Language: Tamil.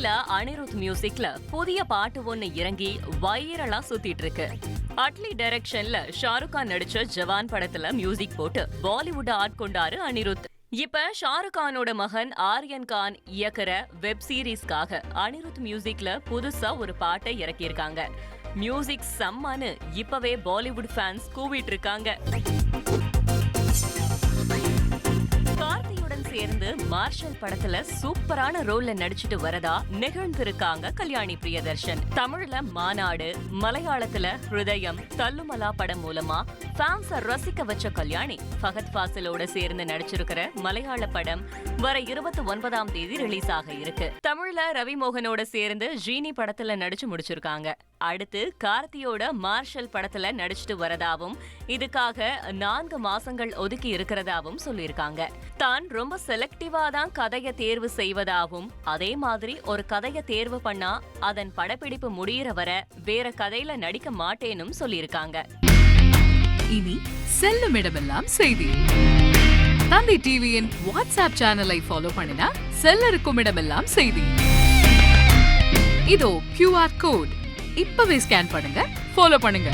விஜய்ல அனிருத் மியூசிக்ல புதிய பாட்டு ஒண்ணு இறங்கி வைரலா சுத்திட்டு இருக்கு அட்லி டைரக்ஷன்ல ஷாருக் கான் நடிச்ச ஜவான் படத்துல மியூசிக் போட்டு பாலிவுட் ஆட்கொண்டாரு அனிருத். இப்ப ஷாருக் கானோட மகன் ஆரியன் கான் இயக்குற வெப் சீரிஸ்க்காக அனிருத் மியூசிக்ல புதுசா ஒரு பாட்டை இறக்கியிருக்காங்க. மியூசிக் சம்மானு இப்பவே பாலிவுட் ஃபேன்ஸ் கூவிட்டு இருக்காங்க கார்த்தியுடன் சேர்ந்து மார்ஷல் படத்துல சூப்பரான ரோல்ல நடிச்சிட்டு வரதா நிகழ்ந்திருக்காங்க கல்யாணி பிரியதர்ஷன். தமிழ்ல மாநாடு மலையாளத்துல ஹிருதயம் தள்ளுமலா படம் மூலமா ஃபேன்ஸ ரசிக்க வச்ச கல்யாணி. ஃபகத் ஃபாசிலோட சேர்ந்து நடிச்சிருக்கிற மலையாள படம் வர இருபத்தி ஒன்பதாம் தேதி ரிலீஸ் ஆக இருக்கு. தமிழ்ல ரவி மோகனோட சேர்ந்து ஜீனி படத்துல நடிச்சு முடிச்சிருக்காங்க. அடுத்து கார்த்தியோட மார்ஷல் படத்துல நடிச்சிட்டு வரதாவும் இதுக்காக நான்கு மாசங்கள் ஒதுக்கி இருக்கிறதாவும் சொல்லியிருக்காங்க. தான் ரொம்ப செலக்டிவா தான் கதையை தேர்வு செய்வதாகவும் அதே மாதிரி ஒரு கதையை தேர்வு பண்ணா அதன் படப்பிடிப்பு முடியிற வர வேற கதையில நடிக்க மாட்டேனும் சொல்லியிருக்காங்க. இனி செல்லும் இடமெல்லாம் செய்தி. தந்தி டிவியின் வாட்ஸ்அப் சேனலை ஃபாலோ பண்ணினா செல்ல இருக்கும் இடமெல்லாம் செய்தி. இதோ கியூஆர் கோட் இப்பவே ஸ்கேன் பண்ணுங்க ஃபாலோ பண்ணுங்க.